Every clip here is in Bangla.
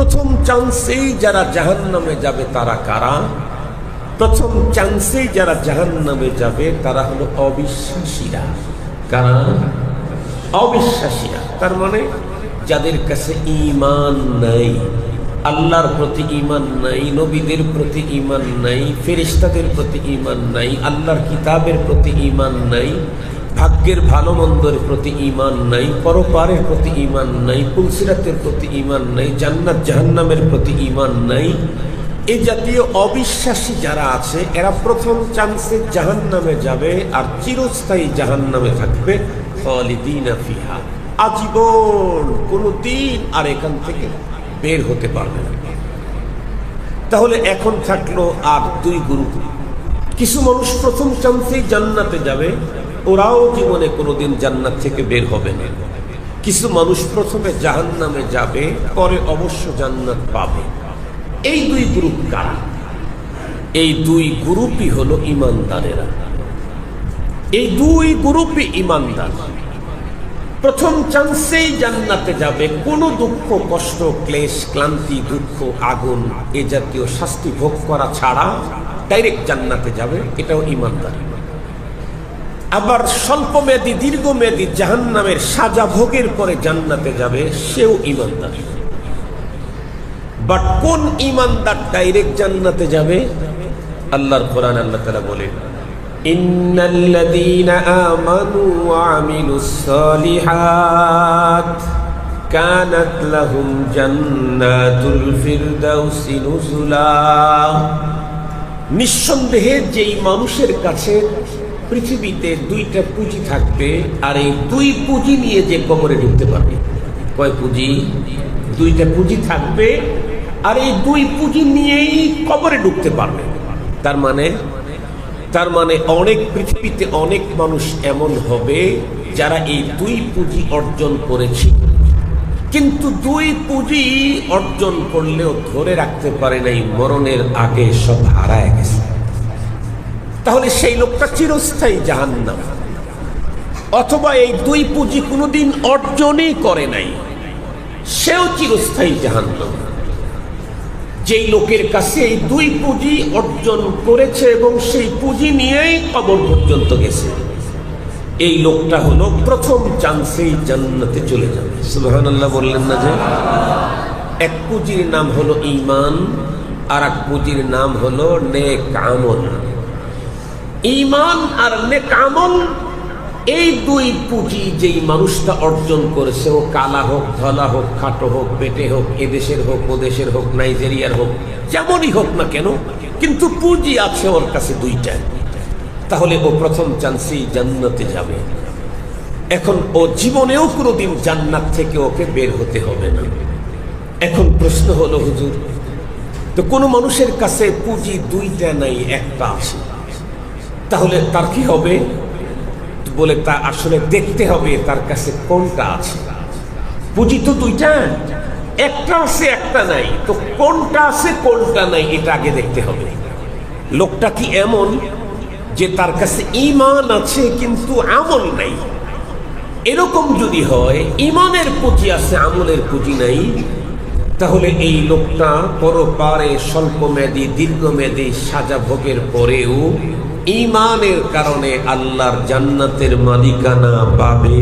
প্রথম চান্সেই যারা জাহান নামে যাবে তারা কারা? প্রথম চান্সেই যারা জাহান নামে যাবে তারা হলো অবিশ্বাসীরা। কারা? অবিশ্বাসীরা। তার মানে যাদের কাছে ইমান নাই, আল্লাহর প্রতি ইমান নাই, নবীদের প্রতি ইমান নাই ফেরিস্তাদের প্রতি ইমান নাই, আল্লাহর কিতাবের প্রতি ইমান নাই ভাগ্যের ভালো মন্দর প্রতি ইমান নাই, পরপারের প্রতি ইমান নাই, পুলসিরাতের প্রতি ইমান নাই, জান্নাত জাহান্নামের প্রতি ইমান নাই। এই জাতীয় অবিশ্বাসী যারা আছে, এরা প্রথম চান্সে জাহান নামে যাবে আর চিরস্থায়ী জাহান নামে থাকবে ফিহা। আজীবন কোনো দিন আর এখান থেকে বের হতে পারবে না। তাহলে এখন থাকল আর দুই গ্রুপ কিছু মানুষ প্রথম চান্সেই জান্নাতে যাবে ওরাও জীবনে কোনোদিন জান্নাত থেকে বের হবে না। কিছু মানুষ প্রথমে জাহান নামে যাবে, পরে অবশ্য জান্নাত পাবে। এই দুই গ্রুপ কারা? এই দুই গ্রুপই হলো ইমানদারেরা। এই দুই গ্রুপই ইমানদার। প্রথম চান্সেই জান্নাতে যাবে কোনো দুঃখ, কষ্ট, ক্লেশ, ক্লান্তি, দুঃখ, আগুন, এ জাতীয় শাস্তি ভোগ করা ছাড়া ডাইরেক্ট জান্নাতে যাবে, এটাও ইমানদার। আবার স্বল্প মেয়াদী দীর্ঘ মেয়াদী জাহান নামের সাজা ভোগের পরে জান্নাতে যাবে সেও ইমানদার বাট কোন ইমানদার ডাইরেক্ট জান্নাতে যাবে? আল্লাহর কোরআন আল্লাহ তারা বলেন নিঃসন্দেহে যেই মানুষের কাছে পৃথিবীতে দুইটা পুঁজি থাকবে আর এই দুই পুঁজি নিয়ে যে কবরে ঢুকতে পারবে। কয় পুঁজি? দুইটা পুঁজি থাকবে আর এই দুই পুঁজি নিয়েই কবরে ঢুকতে পারবে। তার মানে তার মানে অনেক পৃথিবীতে অনেক মানুষ এমন হবে যারা এই দুই পুঁজি অর্জন করেছে। কিন্তু দুই পুঁজি অর্জন করলেও ধরে রাখতে পারে নাই, মরণের আগে সব হারায় গেছে। তাহলে সেই লোকটা চিরস্থায়ী জাহান্নাম। অথবা এই দুই পুঁজি কোনোদিন অর্জনই করে নাই। সেও চিরস্থায়ী জাহান্নাম। যেই লোকের কাছে এই দুই পুঁজি অর্জন করেছে এবং সেই পুঁজি নিয়েই কবর পর্যন্ত গেছে এই লোকটা হলো প্রথম চান্সেই জান্নাতে চলে যাবে। সুবাহান আল্লাহ বললেন না যে? এক পুঁজির নাম হলো ইমান আর এক পুঁজির নাম হলো নেক আমল। ইমান আর নেক আমল, এই দুই পুঁজি যেই মানুষটা অর্জন করেছে, ও কালা হোক, ধলা হোক, খাটো হোক, পেটে হোক, এদেশের হোক ও দেশের হোক, নাইজেরিয়ার হোক, যেমনই হোক না কেন, কিন্তু পুঁজি আছে ওর কাছে দুইটা। তাহলে ও প্রথম চান্সেই জান্নাতে যাবে। এখন ও জীবনেও কোনোদিন জান্নাত থেকে ওকে বের হতে হবে না। এখন প্রশ্ন হলো, হুজুর, তো কোনো মানুষের কাছে পুঁজি দুইটা নাই, একটা আছে। তাহলে তার কি হবে? বলে তা আসলে দেখতে হবে তার কাছে কোনটা আছে। পুঁজি তো দুইটা? একটা আছে, একটা নাই। তো কোনটা আছে, কোনটা নাই, এটা আগে দেখতে হবে। লোকটা কি এমন যে তার কাছে ইমান আছে কিন্তু আমল নাই? এরকম যদি হয় ইমানের পুঁজি আছে, আমলের পুঁজি নাই, তাহলে এই লোকটা পরপারে স্বল্পমেয়াদী, দীর্ঘমেয়াদী সাজা ভোগের পরেও ইমানের কারণে আল্লাহর জান্নাতের মালিকানা পাবে।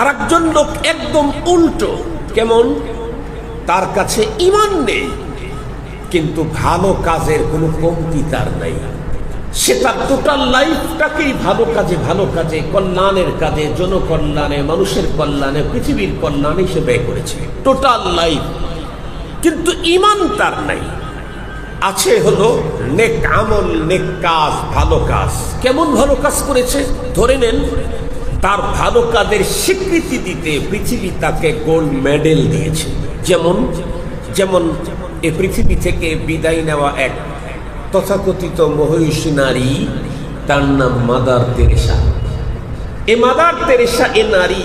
আর একজন লোক একদম উল্টো, কেমন? তার কাছে ইমান নেই, কিন্তু ভালো কাজের কোনো কমতি তার নাই। সে তার টোটাল লাইফটাকেই ভালো কাজে ভালো কাজে, কল্যাণের কাজে, জনকল্যাণে, মানুষের কল্যাণে, পৃথিবীর কল্যাণে সে ব্যয় করেছে। টোটাল লাইফ কিন্তু ইমান তার নাই। আছে হলো নেক আমল, নেক কাজ, ভালো কাজ। কেমন ভালো কাজ করেছে? ধরে নেন, তার ভালো কাজের স্বীকৃতি দিতে পৃথিবী তাকে গোল্ড মেডেল দিয়েছে। যেমন যেমন এ পৃথিবী থেকে বিদায় নেওয়া এক তথাকথিত মহিষী নারী, তার নাম মাদার তেরেসা। এ মাদার তেরেসা, এ নারী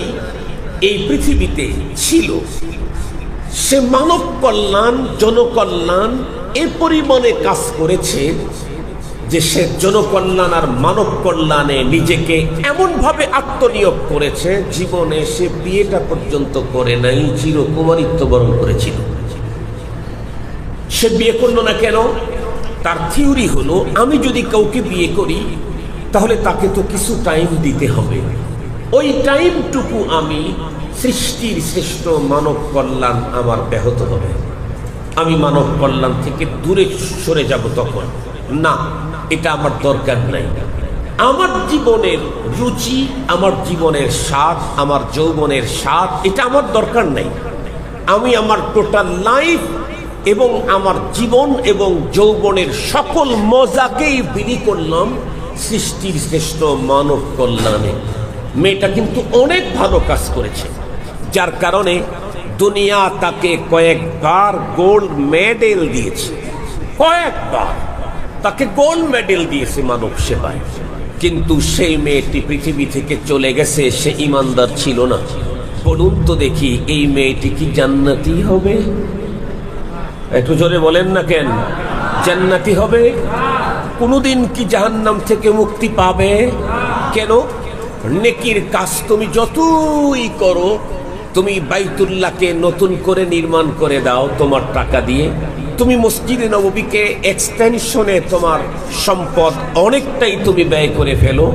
এই পৃথিবীতে ছিল। সে মানব কল্যাণ, জনকল্যাণ এ পরিমাণে কাজ করেছে যে সে জনকল্যাণ আর মানব কল্যাণে নিজেকে এমনভাবে আত্মনিয়োগ করেছে, জীবনে সে বিয়েটা পর্যন্ত করে নাই, চিরকুমারিত্ব বরণ করেছিল। সে বিয়ে করল না কেন? তার থিওরি হলো, আমি যদি কাউকে বিয়ে করি, তাহলে তাকে তো কিছু টাইম দিতে হবে। ওই টাইমটুকু আমি সৃষ্টির শ্রেষ্ঠ মানব কল্যাণ আমার ব্যাহত হবে। আমি মানব কল্যাণ থেকে দূরে সরে যাব তখন। না, এটা আমার দরকার নাই। আমার জীবনের রুচি, আমার জীবনের স্বাদ, আমার যৌবনের স্বাদ, এটা আমার দরকার নাই। আমি আমার টোটাল লাইফ এবং আমার জীবন এবং যৌবনের সকল মজাকেই বিলি করলাম সৃষ্টির শ্রেষ্ঠ মানব কল্যাণে। মেয়েটা কিন্তু অনেক ভালো কাজ করেছে। যার কারণে দুনিয়া তাকে কয়েকবার গোল্ড মেডেল দিয়েছে। কয়েকবার। তাকে গোল্ড মেডেল দিয়েছে মানব সেবায়। কিন্তু সেই মেয়েটি পৃথিবী থেকে চলে গেছে, সে ইমানদার ছিল না। বলুন তো দেখি, এই মেয়েটি কি জান্নাতি হবে? একটু জোরে বলেন না কেন? জান্নাতি হবে? কোনোদিন কি জাহান্নাম থেকে মুক্তি পাবে? কেন? নেকির কাজ তুমি যতই করো তুমি বাইতুল্লাহকে নতুন করে নির্মাণ করে দাও তোমার টাকা দিয়ে। তুমি মসজিদে নবীকে এক্সটেনশনে তোমার সম্পদ অনেকটাই তুমি ব্যয় করে ফেলো।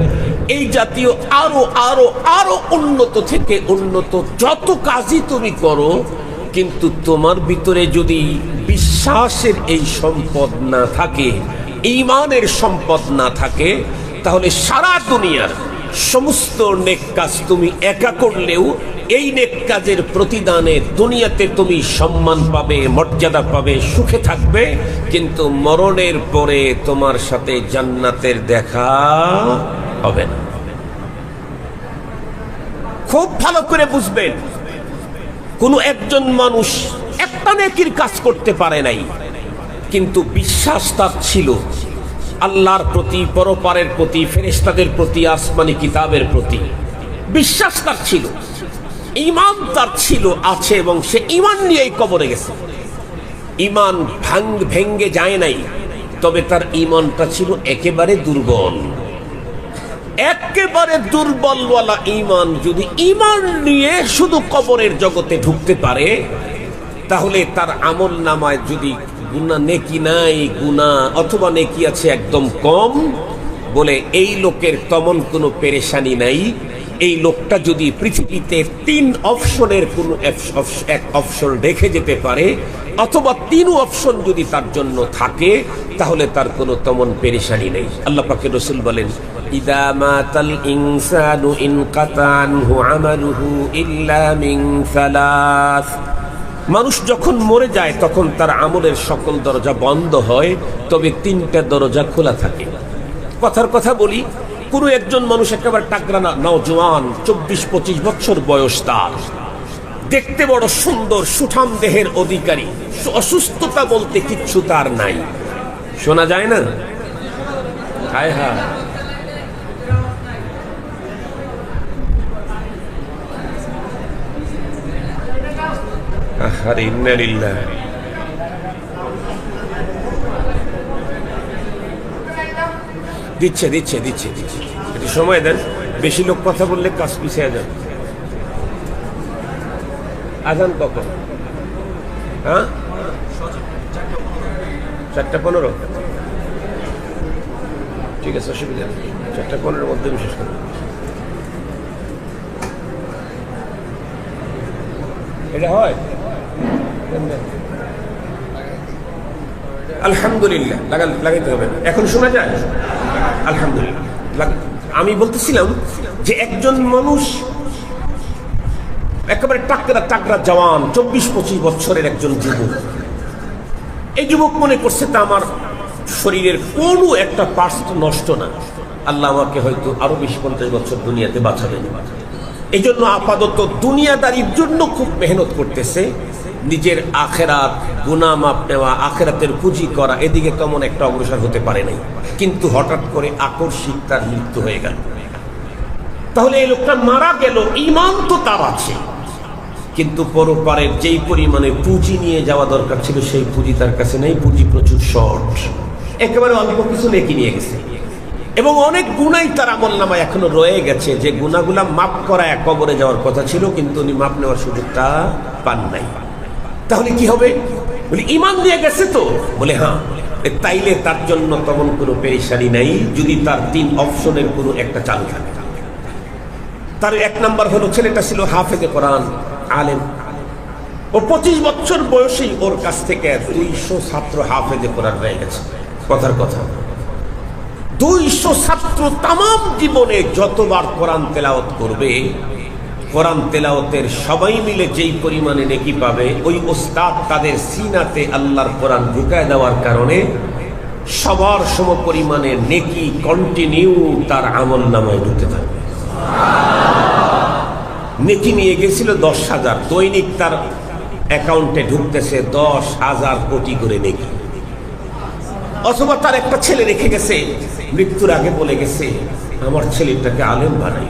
এই জাতীয় আরও আরও আরও উন্নত থেকে উন্নত যত কাজই তুমি করো, কিন্তু তোমার ভিতরে যদি বিশ্বাসের এই সম্পদ না থাকে, ইমানের সম্পদ না থাকে, তাহলে সারা দুনিয়ার সমস্ত নেক কাজ তুমি একা করলেও এই নেক কাজের প্রতিদানে দুনিয়াতে তুমি সম্মান পাবে, মর্যাদা পাবে, সুখে থাকবে। কিন্তু মরণের পরে তোমার সাথে জান্নাতের দেখা হবে না। খুব ভালো করে বুঝবেন, কোনো একজন মানুষ একটা নেকির কাজ করতে পারে নাই। কিন্তু বিশ্বাস তার ছিল, আল্লাহর প্রতি, পরপারের প্রতি ফেরেস্তাদের প্রতি, আসমানি কিতাবের প্রতি। বিশ্বাস তার ছিল। ইমান তার ছিল, আছে, এবং সে ইমান নিয়েই কবরে গেছে। ইমান ভাঙ্গ ভেঙ্গে যায় নাই, তবে তার ইমানটা ছিল একেবারে দুর্বল। একেবারে দুর্বলওয়ালা ইমান যদি ইমান নিয়ে শুধু কবরের জগতে ঢুকতে পারে, তাহলে তার আমল নামায় যদি গুণা নেকি নাই গুণা অথবা নেকি আছে একদম কম, বলে এই লোকের তেমন কোনো পেরেশানি নাই। এই লোকটা যদি পৃথিবীতে তিন অপশনের কোনো এক অপশন রেখে যেতে পারে, অথবা তিন অপশন যদি তার জন্য থাকে, তাহলে তার কোনো তেমন পেরেশানি নেই। আল্লাহ পাকে রসুল বলেন মিন মানুষ যখন মরে যায়, তখন তার আমলের সকল দরজা বন্ধ হয়, তবে তিনটা দরজা খোলা থাকে। কথার কথা বলি কোনো একজন মানুষ একেবারে টাকরা না। নওজোয়ান, চব্বিশ পঁচিশ বছর বয়স তার। দেখতে বড় সুন্দর, সুঠাম দেহের অধিকারী। অসুস্থতা বলতে কিচ্ছু তার নাই। শোনা যায় না? হায় হা আহারে, ইন্নালিল্লাহ। দিচ্ছে দিচ্ছে দিচ্ছে দিচ্ছে। একটু সময় দেন, বেশি লোক কথা বললে কাজ পিছিয়ে যান আজান কখন হ্যাঁ? চারটা পনেরো। ঠিক আছে, অসুবিধা নেই। চারটা পনেরোর মধ্যে বিশেষ করে। এটা হয়? আলহামদুলিল্লাহ লাগা লাগাইতে হবে। এখন শোনা যায়? আলহামদুলিল্লাহ। আমি বলতেছিলাম যে একজন মানুষ একেবারে টাকরা টাকরা জওয়ান, চব্বিশ পঁচিশ বছরের একজন যুবক। এই যুবক মনে করছে তা আমার শরীরের কোনো একটা পার্স নষ্ট না। আল্লাহ আমাকে হয়তো আরও বিশ পঞ্চাশ বছর দুনিয়াতে বাঁচাবেন। এই জন্য আপাতত দুনিয়াদারির জন্য খুব মেহনত করতেছে। নিজের আখেরাত গুনামাপ নেওয়া, আখেরাতের পুঁজি করা, এদিকে তেমন একটা অগ্রসর হতে পারে নাই। কিন্তু হঠাৎ করে আকস্মিক তার মৃত্যু হয়ে গেল। তাহলে এই লোকটা মারা গেল ইমান তো তার আছে। কিন্তু পরপারের যেই পরিমাণে পুঁজি নিয়ে যাওয়া দরকার ছিল, সেই পুঁজি তার কাছে নেই, পুঁজি প্রচুর শর্ট একেবারে অল্প কিছু নেকি নিয়ে গেছে। এবং অনেক গুণাই তার আমল নামায় এখনও রয়ে গেছে। যে গুণাগুলা মাপ করা এক কবরে যাওয়ার কথা ছিল, কিন্তু উনি মাপ নেওয়ার সুযোগটা পান নাই। তাহলে কি হবে? বলে ইমান দিয়ে গেছে তো? বলে হ্যাঁ। তাইলে তার জন্য তেমন কোনো পেরেশানি নাই, যদি তার তিন অপশনের কোনো একটা চালু থাকে। তার এক নাম্বার হলো, ছেলেটা ছিল হাফেজে কোরআন, আলেম। ও পঁচিশ বছর বয়সেই ওর কাছ থেকে দুইশো ছাত্র হাফেজে কোরআন হয়ে গেছে। কথার কথা। দুইশো ছাত্র তাম জীবনে যতবার কোরআন তেলাওত করবে কোরআন তেলাওতের সবাই মিলে যেই পরিমাণে নেকি পাবে, ওই ওস্তাদ তাদের সিনাতে আল্লাহর কোরআন ঢুকায় দেওয়ার কারণে সবার সম পরিমাণে নেকি কন্টিনিউ তার আমল নামায় ঢুকতে থাকবে। নেকি নিয়ে গেছিল দশ হাজার, দৈনিক তার অ্যাকাউন্টে ঢুকতেছে দশ হাজার কোটি করে নেকি। অথবা তার একটা ছেলে রেখে গেছে, মৃত্যুর আগে বলে গেছে, আমার ছেলেটাকে আলেম বানাই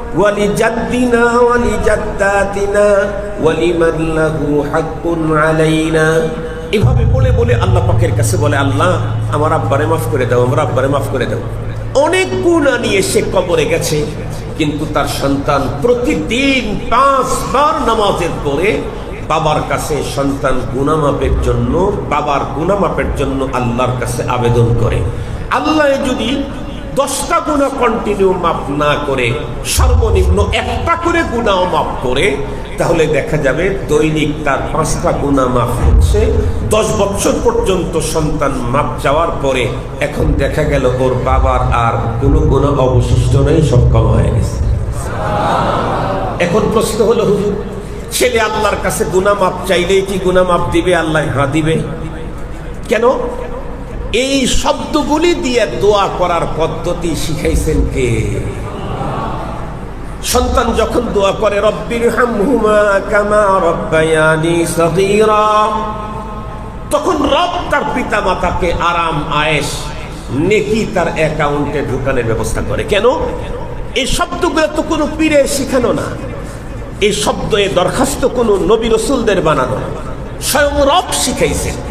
ولجدنا ولجداتنا ولمن له حق علينا এভাবে বলে বলে আল্লাহ পাকের কাছে বলে আল্লাহ আমার আব্বারে মাফ করে দাও আমার আব্বারে মাফ করে দাও অনেক গুণা নিয়ে সে কবরে গেছে কিন্তু তার সন্তান প্রতিদিন পাঁচবার নামাজের পরে বাবার কাছে সন্তান গুনামাপের জন্য বাবার গুনামাপের জন্য আল্লাহর কাছে আবেদন করে আল্লাহ যদি দশটা গুণা কন্টিনিউ মাপ না করে, সর্বনিম্ন একটা করে গুণাও মাপ করে, তাহলে দেখা যাবে দৈনিক তার পাঁচটা গুণা মাফ হচ্ছে। দশ বছর পর্যন্ত সন্তান মাপ যাওয়ার পরে এখন দেখা গেল ওর বাবার আর কোনো গুণা অবশিষ্ট নেই, সব কম হয়ে গেছে। এখন প্রশ্ন হলো, হুজুর, ছেলে আল্লাহর কাছে গুনা মাপ চাইলেই কি গুনা মাপ দিবে, আল্লাহ হ্যাঁ দিবে? কেন? এই শব্দগুলি দিয়ে দোয়া করার পদ্ধতি শিখাইছেন কে? সন্তান যখন দোয়া করে, রব্বির তখন রব তার পিতা মাতাকে আরাম, আয়েশ, নেকি তার অ্যাকাউন্টে ঢুকানোর ব্যবস্থা করে। কেন? এই শব্দগুলো তো কোনো পীরে শিখানো না। এই শব্দ এ দরখাস্ত কোনো নবী রসুলদের বানানো। স্বয়ং রব শিখাইছেন।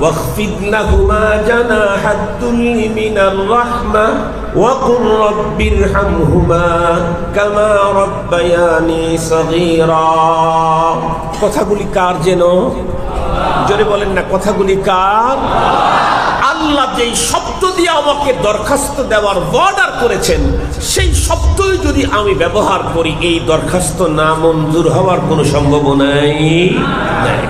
واخفض لهما جناح الذل من الرحمة وقل رب ارحمهما كما ربياني صغيرا কথাগুলি কার যেন জোরে বলেন না কথাগুলি কার আল্লাহ যেই শব্দ দিয়ে আমাকে দরখাস্ত দেওয়ার বর্ডার করেছেন সেই শব্দই যদি আমি ব্যবহার করি এই দরখাস্ত না মঞ্জুর হওয়ার কোনো সম্ভাবনাই নাই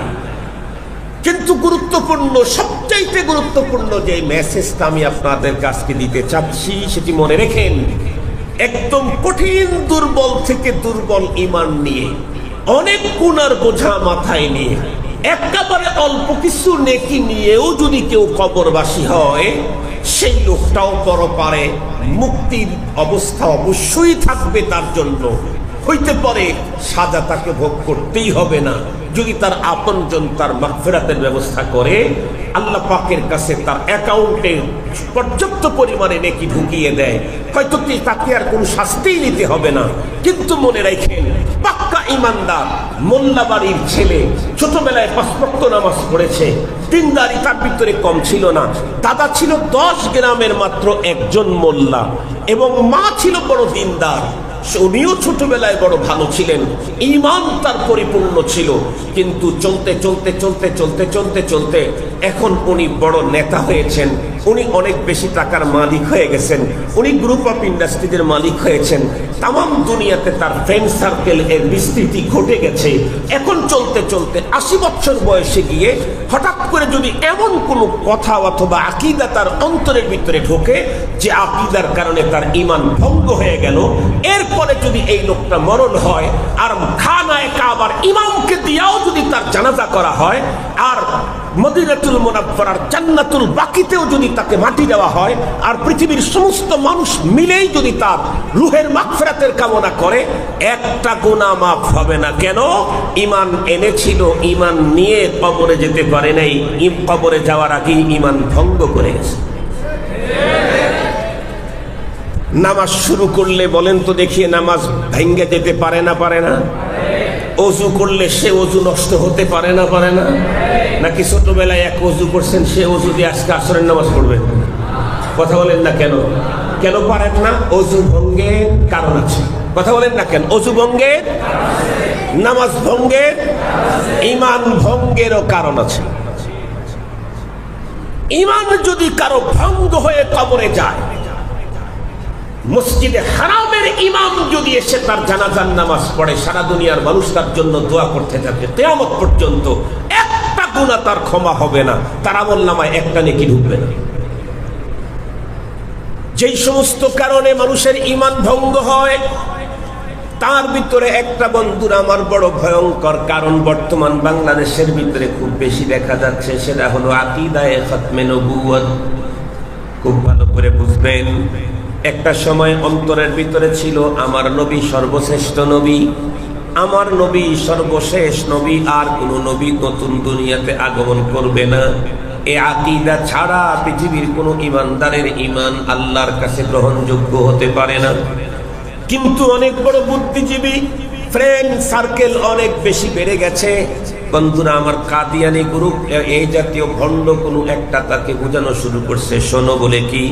কিন্তু গুরুত্বপূর্ণ, সবচাইতে গুরুত্বপূর্ণ যে মেসেজটা আমি আপনাদের কাছকে দিতে চাচ্ছি, সেটি মনে রেখেন, একদম কঠিন, দুর্বল থেকে দুর্বল ইমান নিয়ে, অনেক গুণার বোঝা মাথায় নিয়ে, একেবারে অল্প কিছু নেকি নিয়েও যদি কেউ কবরবাসী হয়, সেই লোকটাও পরপারে মুক্তির অবস্থা অবশ্যই থাকবে তার জন্য। হইতে পারে সাজা তাকে ভোগ করতেই হবে না। যদি তার আপনজন তার মাগফিরাতের ব্যবস্থা করে, আল্লাহ পাকের কাছে তার অ্যাকাউন্টে পর্যাপ্ত পরিমাণে নেকি ঢুকিয়ে দেয়, হয়তো তাকে আর কোনো শাস্তিই নিতে হবে না। কিন্তু মনে রাখেন, পাক্কা ইমানদার মোল্লা বাড়ির ছেলে ছোটবেলায় পাঁচপক্ত নামাজ পড়েছে, দিনদারি তার ভিতরে কম ছিল না। দাদা ছিল দশ গ্রামের মাত্র একজন মোল্লা এবং মা ছিল বড় দিনদার। উনিও ছোটবেলায় বড় ভালো ছিলেন। ইমান তার পরিপূর্ণ ছিল। কিন্তু চলতে চলতে চলতে চলতে চলতে চলতে এখন উনি বড় নেতা হয়েছেন। উনি অনেক বেশি টাকার মালিক হয়ে গেছেন। উনি গ্রুপ অফ ইন্ডাস্ট্রিজের মালিক হয়েছেন। তাম দুনিয়াতে তার ফ্রেন্ড সার্কেল এর বিস্তৃতি ঘটে গেছে। এখন চলতে চলতে আশি বছর বয়সে গিয়ে হঠাৎ করে যদি এমন কোনো কথা অথবা আকিদা তার অন্তরের ভিতরে ঢোকে যে আকিদার কারণে তার ইমান ভঙ্গ হয়ে গেল এরপরে যদি এই লোকটা মরণ হয়, আর খানায় কাবার ইমামকে দিয়াও যদি তার জানাজা করা হয়, আর মদিনাতুল মোনাব্বরার জান্নাতুল বাকিতেও যদি তাকে মাটি দেওয়া হয়, আর পৃথিবীর সমস্ত মানুষ মিলেই যদি তার রুহের মাগফিরাতের কামনা করে, একটা গুনাহ মাফ হবে না। কেন? ইমান এনেছিল, ইমান নিয়ে কবরে যেতে পারে নাই। কবরে যাওয়ার আগেই ইমান ভঙ্গ করে গেছে। নামাজ শুরু করলে বলেন তো দেখিয়ে নামাজ ভেঙ্গে যেতে পারে না পারে না? অজু করলে সে অজু নষ্ট হতে পারে না পারে না? নাকি ছোটবেলায় এক অজু করছেন, সে অজু দিয়ে আজকে আসরের নামাজ পড়বেন কথা বলেন না কেন? কেন পারেন না? অজু ভঙ্গের কারণ আছে। কথা বলেন না কেন? অজু ভঙ্গের নামাজ ভঙ্গের ইমান ভঙ্গেরও কারণ আছে। ইমান যদি কারও ভঙ্গ হয়ে কবরে যায় মসজিদে হারামের ইমাম যদি এসে তার জানাজার নামাজ পড়ে, সারা দুনিয়ার মানুষ তার জন্য দোয়া করতে থাকে তেয়ামত পর্যন্ত একটা গুণা তার ক্ষমা হবে না, তার আমল নামায় একটা নেকি ঢুকবে না। যেই সমস্ত কারণে মানুষের ইমান ভঙ্গ হয়, তার ভিতরে একটা বন্ধুর আমার বড় ভয়ঙ্কর কারণ বর্তমান বাংলাদেশের ভিতরে খুব বেশি দেখা যাচ্ছে, সেটা হলো আকিদায় খতমে খুব ভালো করে বুঝবেন। একটা সময় অন্তরের ভিতরে ছিল আমার নবী সর্বশ্রেষ্ঠ নবী, আমার নবী সর্বশেষ নবী, আর কোন নবী নতুন দুনিয়াতে আগমন করবে না। এ আকিদা ছাড়া পৃথিবীর কোনো ইমানদারের ইমান আল্লাহর কাছে গ্রহণযোগ্য হতে পারে না। কিন্তু অনেক বড় বুদ্ধিজীবী ফ্রেন্ড সার্কেল অনেক বেশি বেড়ে গেছে। বন্ধুরা, আমার কাদিয়ানি গ্রুপ এই জাতীয় ভণ্ড কোনো একটা তাকে বোঝানো শুরু করছে, শোনো বলে কি?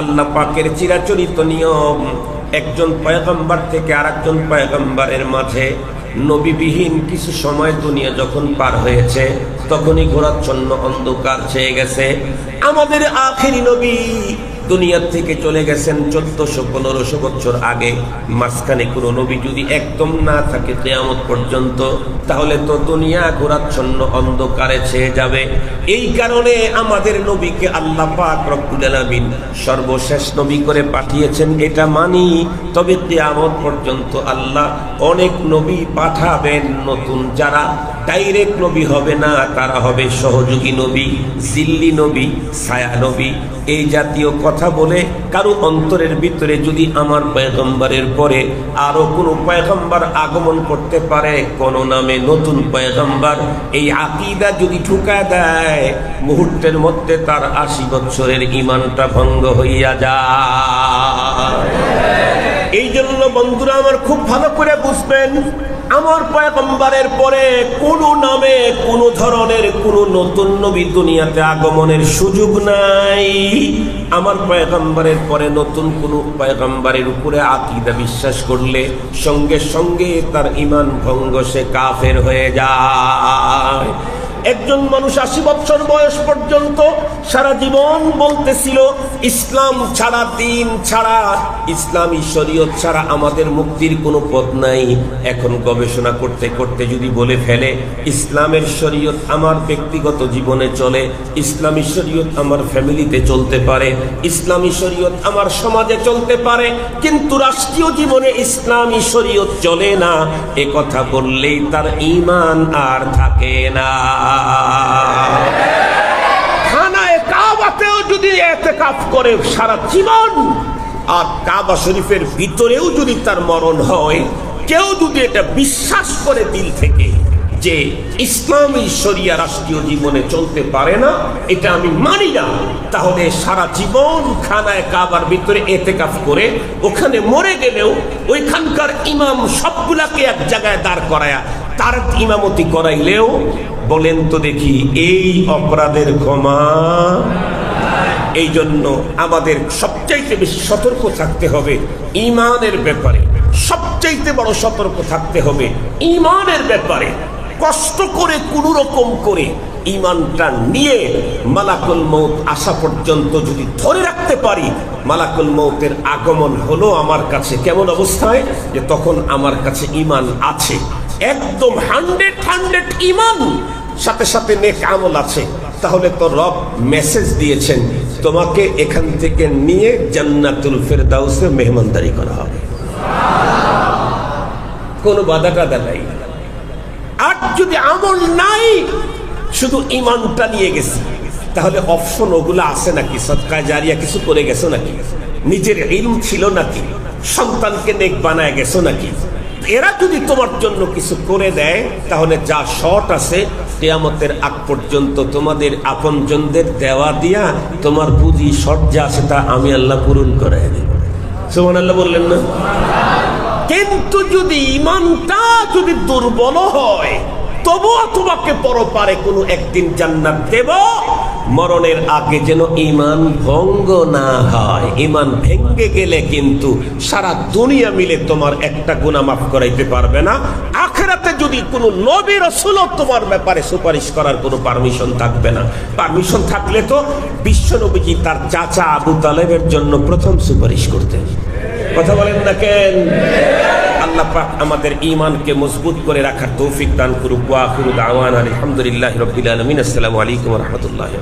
আল্লাহ পাকের চিরাচরিত নিয়ম, একজন পয়গম্বর থেকে আর একজন পয়গম্বরের মাঝে নবীবিহীন কিছু সময় দুনিয়া যখন পার হয়েছে, তখনই ঘোরাচ্ছন্ন অন্ধকার ছেয়ে গেছে। আমাদের আখেরি নবী দুনিয়ার থেকে চলে গেছেন চোদ্দশো, পনেরোশো বছর আগে। মাঝখানে কোনো নবী যদি একদম না থাকে কেয়ামত পর্যন্ত, তাহলে তো দুনিয়া ঘোরাচ্ছন্ন অন্ধকারে ছেয়ে যাবে। এই কারণে আমাদের নবীকে আল্লাহ পাক রব্বুল সর্বশেষ নবী করে পাঠিয়েছেন, এটা মানি। তবে কেয়ামত পর্যন্ত আল্লাহ অনেক নবী পাঠাবেন নতুন যারা ডাইরেক্ট নবী হবে না, তারা হবে সহযোগী নবী, জিল্লি নবী, ছায়া নবী। এই জাতীয় কথা বলে কারও অন্তরের ভিতরে যদি আমার পয়গম্বরের পরে আরও কোনো পয়গম্বর আগমন করতে পারে, কোন নামে নতুন পয়গম্বর, এই আকিদা যদি ঠুকা দেয়, মুহূর্তের মধ্যে তার আশি বছরের ইমানটা ভঙ্গ হইয়া যায়। এই জন্য বন্ধুরা, আমার খুব ভালো করে বুঝবেন আমার পয়গম্বারের পরে কোন নামে, কোনো ধরনের কোন নতুন নবী দুনিয়াতে আগমনের সুযোগ নাই। আমার পয়গম্বারের পরে নতুন কোনো পয়গম্বারের উপরে আকিদা বিশ্বাস করলে সঙ্গে সঙ্গে তার ইমান ভঙ্গ সে কাফের হয়ে যায়। একজন মানুষ আশি বছর বয়স পর্যন্ত সারা জীবন বলতেছিল, ইসলাম ছাড়া দিন, ছাড়া ইসলামী শরীয়ত ছাড়া আমাদের মুক্তির কোনো পথ নাই। এখন গবেষণা করতে করতে যদি বলে ফেলে, ইসলামের শরীয়ত আমার ব্যক্তিগত জীবনে চলে, ইসলামী শরীয়ত আমার ফ্যামিলিতে চলতে পারে, ইসলামী শরীয়ত আমার সমাজে চলতে পারে, কিন্তু রাষ্ট্রীয় জীবনে ইসলামী শরীয়ত চলে না। এ কথা বললেই তার ইমান আর থাকে না। করে সারা জীবন, আর কাবা শরীফের ভিতরেও যদি তার মরণ হয়, কেউ যদি এটা বিশ্বাস করে দিল থেকে যে ইসলামী শরিয়া রাষ্ট্রীয় জীবনে চলতে পারে না, এটা আমি মানি না, তাহলে সারা জীবন খানায় কাবার ভিতরে এতেকাফ করে ওখানে মরে গেলেও ওইখানকার ইমাম সবগুলাকে এক জায়গায় দাঁড় করায়া তার ইমামতি করাইলেও বলেন তো দেখি, এই অপরাধের ক্ষমা এই জন্য আমাদের সবচাইতে বেশি সতর্ক থাকতে হবে ইমানের ব্যাপারে। সবচাইতে বড় সতর্ক থাকতে হবে ইমানের ব্যাপারে। কষ্ট করে, কোনো রকম করে ইমানটা নিয়ে মালাকুল মৌত আসা পর্যন্ত যদি ধরে রাখতে পারি, মালাকুল মৌতের আগমন হলো আমার কাছে কেমন অবস্থায়? যে তখন আমার কাছে ইমান আছে। একদম হান্ড্রেড হান্ড্রেড ইমান। সাথে সাথে নেক আমল আছে। তাহলে তো রব মেসেজ দিয়েছেন, তোমাকে এখান থেকে নিয়ে জান্নাতুল ফেরদাউসে মেহমানদারি করা হবে। কোনো বাধা টাধা নাই। আর যদি আমল নাই, শুধু ইমানটা নিয়ে গেছি, তাহলে অপশন ওগুলো আছে নাকি? সৎকায় জারিয়া কিছু করে গেছো নাকি? নিজের ইলম ছিল নাকি? সন্তানকে নেক বানায় গেছো নাকি? এরা যদি তোমার জন্য কিছু করে দেয়, তাহলে যা শর্ট আছে, কেয়ামতের আগ পর্যন্ত তোমাদের আপনজনদের দেওয়া দিয়া তোমার পুঁজি শট যা আছে তা আমি আল্লাহ পূরণ করে দেব। সুমান আল্লাহ বললেন না? কিন্তু যদি ইমানটা যদি দুর্বল হয় তবুও তোমাকে পরপারে কোনো একদিন জান্নাত দেব। মরণের আগে যেন ইমান ভঙ্গ না হয়। ইমান ভেঙ্গে গেলে কিন্তু সারা দুনিয়া মিলে তোমার একটা গুণা মাফ করাইতে পারবে না। আখেরাতে যদি কোনো নবী রসুলও তোমার ব্যাপারে সুপারিশ করার কোনো পারমিশন থাকবে না। পারমিশন থাকলে তো বিশ্ব নবীজি তার চাচা আবু তালেবের জন্য প্রথম সুপারিশ করতেন। কথা বলেন না কেন? আল্লাহ পাক আমাদের ইমানকে মজবুত করে রাখার তৌফিক দান করুক ওয়া দাওয়ান আলহামদুলিল্লাহ রাব্বিল আলামিন। আসসালামু আলাইকুম রাহমাতুল্লাহি